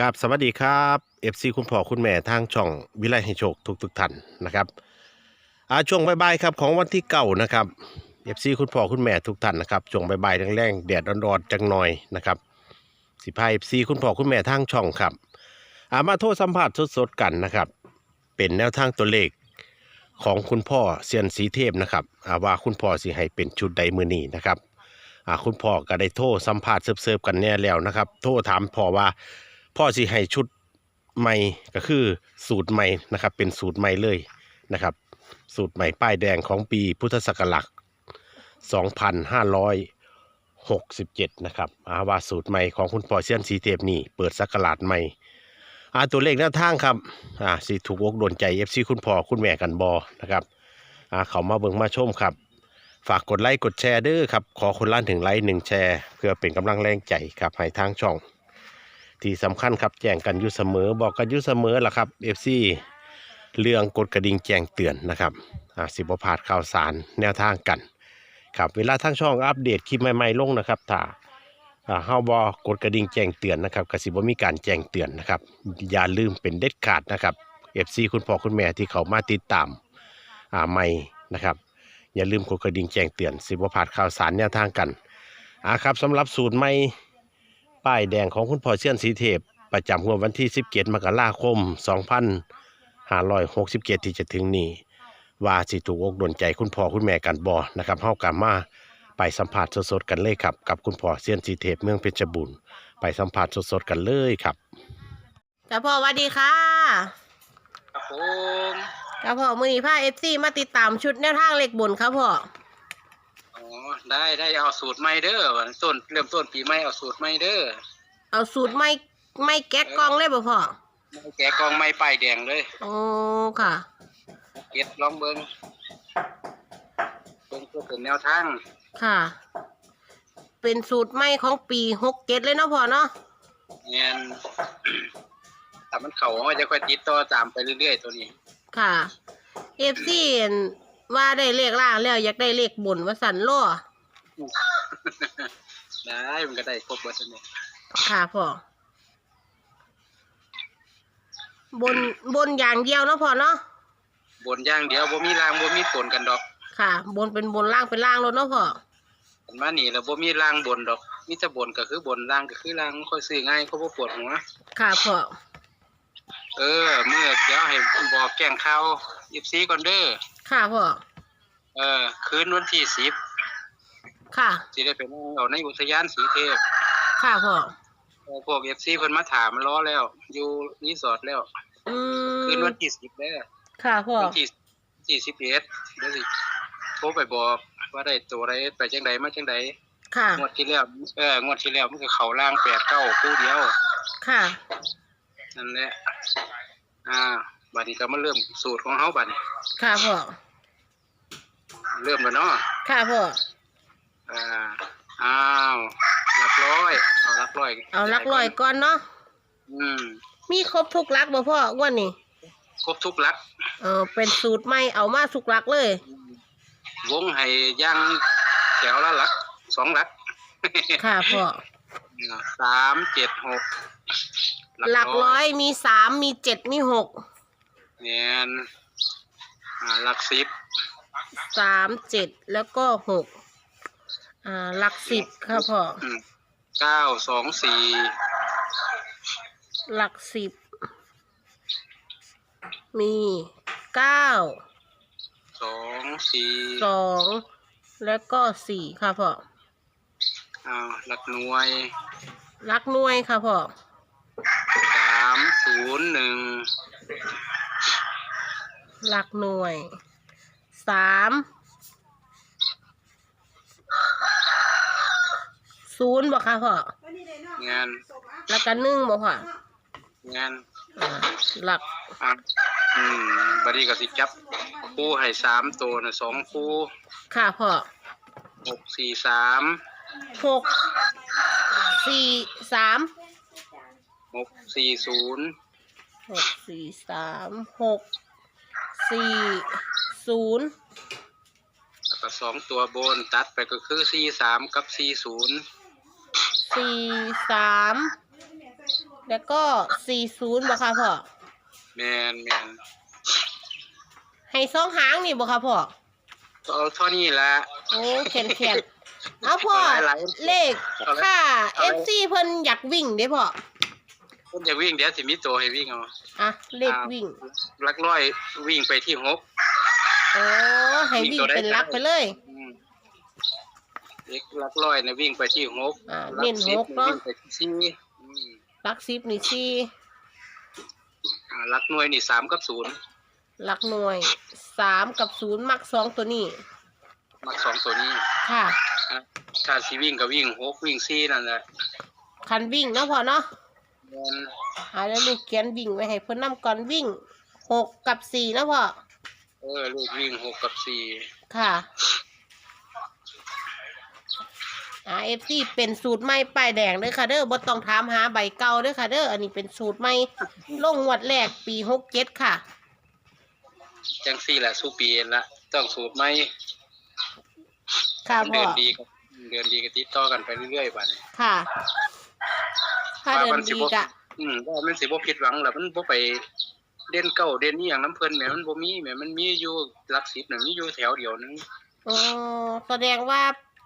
กับสวัสดีครับเอฟซีคุณพ่อคุณแม่ทางช่องวิไลให้โชคทุกทุกท่านนะครับอาช่วงบ่ายๆครับของวันที่เก่านะครับเอฟซีคุณพ่อคุณแม่ทุกท่านนะครับช่วงบ่ายๆแรงๆแดดร้อนๆจังหน่อยนะครับสิพายเอฟซีคุณพ่อคุณแม่ทางช่องครับอามาโทษสัมผัสสดๆกันนะครับ เป็นแนวทางตัวเลขของคุณพ่อเซียนสีเทพนะครับอาว่าคุณพ่อสิให้เป็นชุดใดมือนีนะครับอาคุณพ่อก็ได้โทรสัมภาษณ์เสิร์ฟๆกันแน่แล้วนะครับ โทรถามพ่อว่า พ่อสิให้ชุดใหม่ก็คือสูตรใหม่นะครับ เป็นสูตรใหม่เลยนะครับ สูตรใหม่ป้ายแดงของปีพุทธศักราช2567 นะครับอาว่าสูตรใหม่ของคุณปอเซียนสีเทพนี่เปิดสักราชใหม่อาตัวเลขหน้าทางครับอ่าสิถูกอกโดนใจ FC คุณพ่อคุณแม่กันบอนะครับอ่าเขามาเบิ่งมาชมครับ ฝากกดไลค์กดแชร์เด้อครับ ขอคนล้านถึงไลค์หนึ่งแชร์ เพื่อเป็นกำลังแรงใจครับให้ทางช่อง ที่สำคัญครับแจ้งกันอยู่เสมอบอกกันอยู่เสมอล่ะครับ FC เรื่องกดกระดิ่งแจ้งเตือนนะครับอ่าสิบพาดข่าวสารแนวทางกันครับเวลาทางช่องอัปเดตคลิปใหม่ๆลงนะครับถ้าอ่าเฮาบอกดกระดิ่งแจ้งเตือนนะครับกสิบ่มีการแจ้งเตือนนะครับอย่าลืมเป็นเด็ดขาดนะครับ FC คุณพ่อคุณแม่ที่เขามาติดตามอ่าใหม่นะครับอย่าลืมกดกระดิ่งแจ้งเตือนสิบพาดข่าวสารแนวทางกันอ่าครับสำหรับสูตรใหม่ ป้ายแดงของคุณพ่อเชียนสีเทพ ประจำงวดวันที่ 17 มกราคม 2567 ที่จะถึงนี้ ว่าสิถูกอกดนใจคุณพ่อคุณแม่กันบอนะครับเฮากามาไปสัมผัสสดๆกันเลยครับ กับคุณพ่อเชียนสีเทพเมืองเพชรบุรีไปสัมผัสสดๆกันเลยครับจ้าพ่อสวัสดีค่ะครับผมจ้าพ่อมือนี้พาเอฟซีมาติดตามชุดแนวทางเลขบนครับพ่ออ๋อ ได้ได้เอาสูตรใหม่เด้อวันต้นเริ่มต้นปีใหม่เอาสูตรใหม่เด้อเอาสูตรไม่ไม่แก๊กกล้องเลยบ่พ่อแกะกองไม้ป้ายแดงเลยโอ้ค่ะ เก็บลองเบิ้งเบิ้งเพื่อเป็นแนวทางค่ะ เป็นสูตรไม่ของปีหกเจ็ดเลยเนาะพ่อเนาะเงี้ยถ้ามันเข่ามันจะค่อยติดต่อตามไปเรื่อยๆตัวนี้ค่ะเอฟซี ว่าได้เลขล่างแล้วอยากได้เลขบนว่าสันล่อได้มันก็ได้ครบหมดเลยค่ะพ่อบนบนอย่างเดียวเนาะพ่อเนาะบนอย่างเดียวบ่มีรางบ่มีฝนกันดอก ค่ะ บนเป็นบนล่างเป็นล่างแล้วเนาะพ่อมันมานี่แล้วบ่มีรางบนดอกมีแต่บนก็คือบนรางก็คือรางค่อยซื้อง่ายเขาบ่ปวดหัวค่ะพ่อ เออเมื่อเดี๋ยวให้บอกแกล้งข่าวยิบซีก่อนเด้อค่ะพ่อเออ คืนวันที่สิบค่ะสิได้ไปนั่งเอาในอุทยานสีเทพค่ะพ่อเออพวกเอฟซีเพิ่นมาถามมารอแล้ว อยู่รีสอร์ทแล้วอืมคืนวันที่สิบเด้อค่ะพ่อวันที่ที่สิบเอ็ดเดี๋ยวสิโทรไปบอกว่าได้ตัวอะไรไปจังใดมาจังใดค่ะงวดที่แล้วเอองวดที่แล้วมันก็เข้าล่างแปดเก้าคู่เดียว ค่ะ นั่นแหละ อ่า บัดนี้ก็มาเริ่มสูตรของเฮาบัดนี้ค่ะพ่อ เริ่มแล้วเนาะ ค่ะพ่อ อ่า อ้าวหลักร้อย เอาหลักร้อยเอาลักลอยก่อนเนาะ อืม มีครบทุกลักบ่พ่ออ้วันนี้ ครบทุกหลัก เออเป็นสูตรใหม่เอามาทุกลักเลย วงให้ย่างแถวละหลัก สองหลัก ค่ะพ่อสามเจ็ดหก หลักร้อยมีสามมีเจ็ดมีหกเนี่ยอ่าหลักสิบสามเจ็ดแล้วก็หกอ่าหลักสิบค่ะพ่ออืมเก้าสองสี่หลักสิบมีเก้าสองสี่สองแล้วก็สี่ค่ะพ่ออ้าวหลักหน่วยหลักหน่วยค่ะพ่อสาม ศูนย์หนึ่งหลักหน่วยสามศูนย์บอกค่ะพ่องานแล้วก็หนึ่งบอกค่ะงานอ่าหลักอะอืมบัดนี้ก็สิจับคู่ให้สามตัวนะสองคู่ค่ะพ่อหกสี่สามหกสี่สาม หกสี่ศูนย์หกสี่สามหกสี่ศูนย์แล้วก็สองตัวบนตัดไปก็คือสี่สามกับสี่ศูนย์สี่สามแล้วก็สี่ศูนย์บ่ค่ะพ่อแม่นแม่นให้สองหางนี่บ่ค่ะพ่อเอาเท่านี้ละโอ้แขนแขนเอาพ่อหลายๆเลขค่ะเอาเลย FC เพิ่นอยากวิ่งเด้พ่อ ผมจะวิ่งเดี๋ยวสิมีตัวให้วิ่งเอาอะเลขวิ่งลักร้อยวิ่งไปที่หกโอ้ให้วิ่งเป็นลักไปเลยอืมเด็กลักร้อยนะวิ่งไปที่หกอ่าลัเน้นสิบหกเนอะวิ่งไปที่สี่อืมลักสิบนี่สี่อ่าลักหน่วยนี่สามกับศูนย์ลักหน่วยสามกับศูนย์มักสองตัวนี้ มักสองตัวนี้ค่ะอะถ้าสิวิ่งก็วิ่งหกวิ่งสี่นั่นแหละคันวิ่งเนาะพ่อเนาะ แม่นอ่าแล้วลูกเขียนวิ่งไว้ให้เพิ่นนำก่อนวิ่งหกกับสี่เนาะพ่อเออลูกวิ่งหกกับสี่ค่ะอ่าเอฟซีเป็นสูตรใหม่ป้ายแดงเด้อค่ะเด้อบ่ต้องถามหาใบเก่าเด้อค่ะเด้ออันนี้เป็นสูตรใหม่ลงงวดแรกปีหกเจ็ดค่ะ จังสี่แหละสู้ปีละต้องสูตรไหมค่ะพ่เดืออนดีก็เดือนดีก็ติดต่อกันไปเรื่อยๆบัดนี้ค่ะ ถ้าเดินดีกะอืมว่ามันสิบ่ผิดหวังล่ะมันบ่ไปเด่นเก้าเด่นนี่อหย่างน้ำเพิ่นแหมมันบ่มีแหมมันมีอยู่หลักสิบน่ะมีอยู่แถวเดียวนึงอ๋อแสดงว่า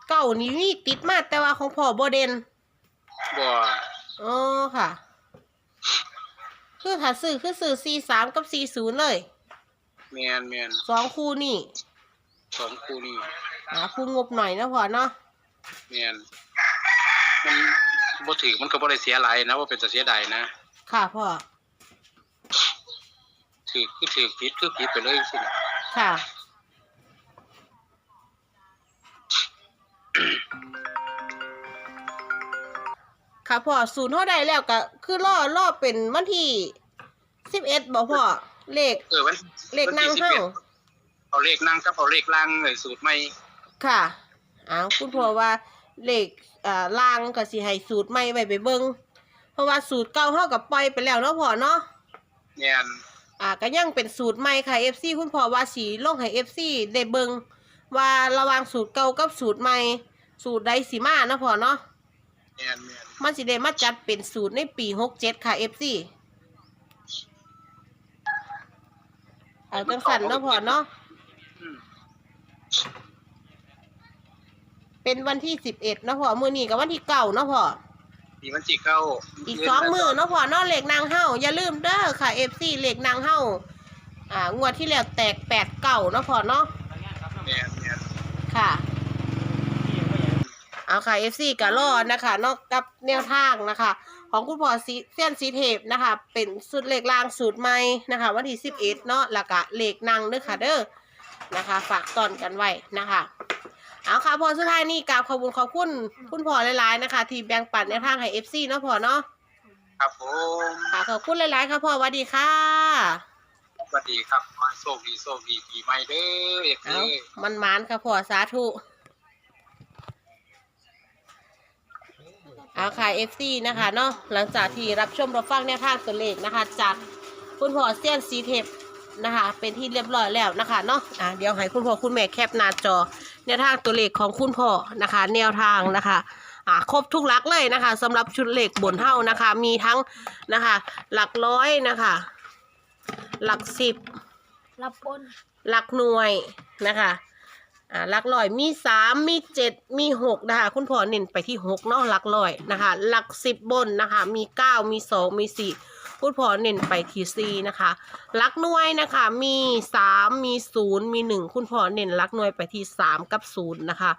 เก่านี่มีติดมาแต่ว่าของพ่อบ่เด่นบ่อ๋อค่ะ คือถ้าซื้อคือซื้อสี่สามกับสี่ศูนย์เลยแม่นแม่นสองคู่นี่สองคู่นี้หาคู่งบหน่อยนะพ่อเนาะแม่นมัน บ่ถือมันก็บ่ได้เสียหลายนะว่าเป็นแต่เสียดายนะค่ะพ่อถือคือถือผิดคือผิดไปเลยสินะค่ะ ค่ะพ่อศูนย์เท่าใดแล้วก็คือล่อล่อเป็นวันที่สิบเอ็ดบอกพ่อเลขเออวันเลขนั่งวันที่เฮ้า11เอาเลขนั่งกับเอาเลขล่างเลยสูตรใหม่ค่ะอ้าวคุณพ่อว่า เลขอ่าล่างก็สิให้สูตรใหม่ไว้ไปเบิ่งเพราะว่าสูตรเก่าเฮากับปล่อยไปแล้วเนาะพ่อเนาะ แม่นอ่าก็ยังเป็นสูตรใหม่ค่ะ FC คุณพ่อว่าสีลงให้ FC ได้เบิงว่าระหว่างสูตรเก่ากับสูตรใหม่ สูตรใดสิมานะพ่อเนาะแม่นแม่นมันสิได้มาจัดเป็นสูตรในปี67ค่ะ FC เอาจังสันเนาะพ่อเนาะ อืม เป็นวันที่11เนาะพ่อมื้อนี้กับวันที่เก้าเนาะพ่อมีวันที่เก้าอีกสองมือเนาะพ่อเนาะเหล็กนางเฮาอย่าลืมเด้อค่ะ FC เหล็กนางเฮาอ่างวดที่แล้วแตกแปดเก่าเนาะพ่อเนาะแม่นแม่นค่ะ เอาค่ะ FC กับรอดนะคะเนอกกับแนวทางนะคะ ของคุณพ่อซีเซียนซีเทปนะคะ เป็นสูตรเหล็กรางสูตรใหม่นะคะ วันที่11เนาะแล้วก็เหล็กนางเด้อค่ะเด้อนะคะ ฝากตอนกันไว้นะคะ เอาค่ะพอสุดท้ายนี่กราบขอบคุณขอบคุณคุณพ่อหลายๆนะคะ ที่แบ่งปันแนวทางให้ FC เนาะพ่อเนาะครับผมค่ะขอบคุณหลายๆค่ะพ่อสวัสดีค่ะสวัสดีครับขอให้โชคดีโชคดีปีใหม่เด้อเอกเอาเด้อมันมานค่ะพ่อสาธุเอาค่ะ FC นะคะเนาะหลังจากที่รับชมรับฟังแนวทางตัวเลขนะคะ จากคุณพ่อเซียนซีเทปนะคะ เป็นที่เรียบร้อยแล้วนะคะเนาะอะเดี๋ยวให้คุณพ่อคุณแม่แคปหน้าจอ แนวทางตัวเลขของคุณพ่อนะคะ แนวทางนะคะอ่าครบทุกหลักเลยนะคะสำหรับชุดเลขบนเท่านะคะ มีทั้งนะคะ หลักร้อยนะคะ หลักสิบรับปนหลักหน่วยนะคะอ่าหลักร้อยมีสามมีเจ็ดมีหกนะคะ คุณพ่อเน้นไปที่หกเนาะหลักร้อยนะคะ หลักสิบบนนะคะ มีเก้ามีสองมีสี่ คุณพ่อเน้นไปที่สี่นะคะลักหน่วยนะคะมีสามมีศูนย์มีหนึ่งคุณพ่อเน้นลักหน่วยไปที่สามกับศูนย์นะคะ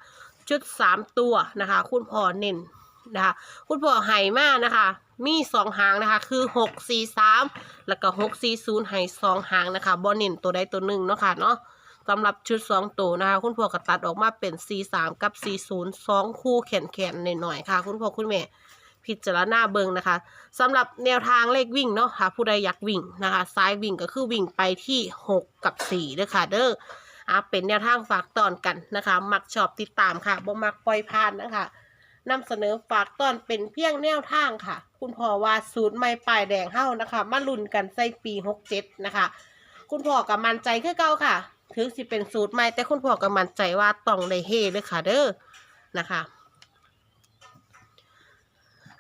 ชุดสามตัวนะคะ คุณพ่อเน้นนะคะคุณพ่อไห่มากนะคะ มีสองหางนะคะ คือหกสี่สามแล้วก็หกสี่ศูนย์ไห่สองหางนะคะบอเน้นตัวใดตัวหนึ่งเนาะค่ะเนาะสำหรับชุดสองตัวนะคะ คุณพ่อก็ตัดออกมาเป็นสี่สามกับสี่ศูนย์สองคู่แขนแขนหน่อยๆค่ะ คุณพ่อคุณแม่ พิจารณาเบิงนะคะสำหรับแนวทางเลขวิ่งเนาะค่ะผู้ใดอยากวิ่งนะคะซ้ายวิ่งก็คือวิ่งไปที่หกกับสี่เด้อค่ะเด้ออะเป็นแนวทางฝากตอนกันนะคะ มักชอบติดตามค่ะบ่มักปล่อยผ่านนะคะนำเสนอฝากตอนเป็นเพียงแนวทางค่ะ คุณพ่อว่าสูตรไม่ปลายแดงเฮ้านะคะ มาลุ้นกันใส่ปีหกเจ็ดนะคะ คุณพ่อกับมั่นใจคือเก่าค่ะ ถึงสิเป็นสูตรใหม่แต่คุณพ่อกับมั่นใจว่าต้องได้เฮเลยค่ะเด้อนะคะ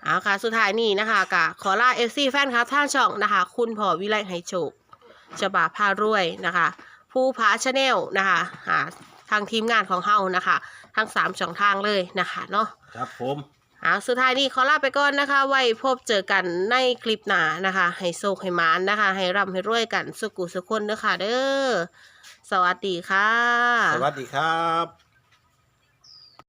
เอาค่ะ สุดท้ายนี้นะคะกะขอลาเอฟซีแฟนครับท่านช่องนะคะ คุณพ่อวิไลไหโชคฉบาพารวยนะคะ ผู้พาชาแนลนะคะหาทางทีมงานของเฮานะคะ ทั้งสามช่องทางเลยนะคะเนาะครับผมเอาสุดท้ายนี้ขอลาไปก่อนนะคะ ไว้พบเจอกันในคลิปหน้านะคะ ให้โชคให้หมานนะคะ ให้ร่ำให้รวยกันสุกุสุขคนเด้อค่ะเด้อสวัสดีค่ะ สวัสดีครับ